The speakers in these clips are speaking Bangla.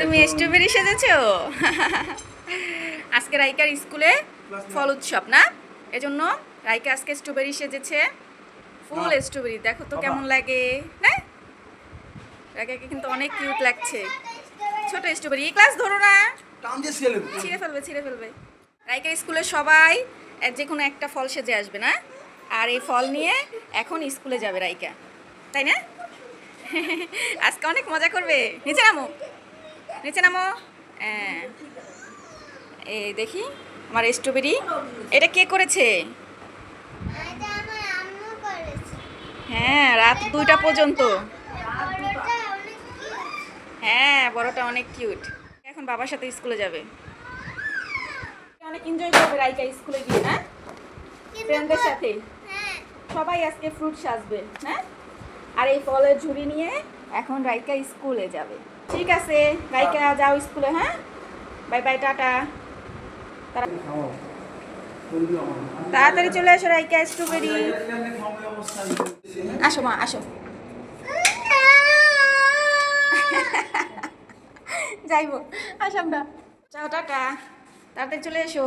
তুমি স্ট্রবেরি সেজেছো? আজকে রাইকার স্কুলে ফল উৎসব না? এজন্য রাইকা আজকে স্ট্রবেরি সেজেছে। ফুল স্ট্রবেরি দেখো তো কেমন লাগে না? রাইকাকে কিন্তু অনেক কিউট লাগছে। ছোট স্ট্রবেরি এই ক্লাস ধরো না। ছিঁড়ে ফেলবে। ছিঁড়ে ফেলবে রাইকা স্কুলে সবাই যে কোনো একটা ফল সেজে আসবে না? আর এই ফল নিয়ে এখন স্কুলে যাবে রাইকা। তাই না? আজকে অনেক মজা করবে। নিচে নামো। নিচে নামো। হ্যাঁ। এই দেখি আমার স্ট্রবেরি এটা কে করেছে। হ্যাঁ রাত দুইটা পর্যন্ত। হ্যাঁ বড়টা অনেক কিউট। এখন বাবার সাথে স্কুলে যাবে। অনেক এনজয় করবে রাইকা স্কুলে গিয়ে না? ফ্রেন্ডদের সাথে। সবাই আজকে ফ্রুট সাজবে হ্যাঁ? আর এই ফলের ঝুড়ি নিয়ে এখন রাইকা স্কুলে যাবে। ঠিক আছে রাইকা যাও স্কুলে হ্যাঁ? Bye bye tata. তাড়াতাড়ি চলে আসো রাইকা স্ট্রবেরি। আসো মা আসো। যাইবো আসো আমরা। চাও টাটা। তাড়াতাড়ি চলে এসো।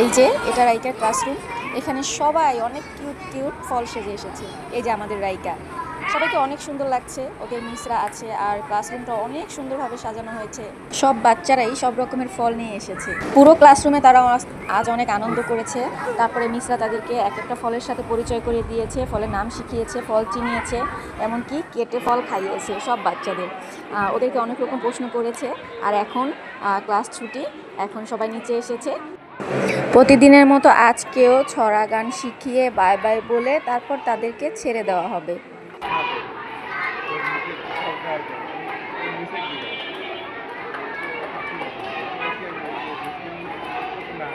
এই যে, এটা রাইকার ক্লাসরুম এখানে সবাই অনেক কিউট কিউট ফল সেজে এসেছে। এই যে আমাদের রাইকা। সবাইকে অনেক সুন্দর লাগছে। ওদের মিসরা আছে আর ক্লাসরুমটা অনেক সুন্দরভাবে সাজানো হয়েছে। সব বাচ্চারাই সব রকমের ফল নিয়ে এসেছে। পুরো ক্লাসরুমে তারা আজ- অনেক আনন্দ করেছে। তারপরে মিসরা তাদেরকে এক একটা ফলের সাথে পরিচয় করে দিয়েছে, ফলের নাম শিখিয়েছে, ফল চিনিয়েছে, এমনকি কেটে ফল খাইয়েছে সব বাচ্চাদের। ওদেরকে অনেক রকম প্রশ্ন করেছে। আর এখন ক্লাস ছুটি, এখন সবাই নিচে এসেছে। প্রতিদিনের মতো আজকেও ছড়া গান শিখিয়ে বাই বাই বলে তারপর তাদেরকে ছেড়ে দেওয়া হবে। না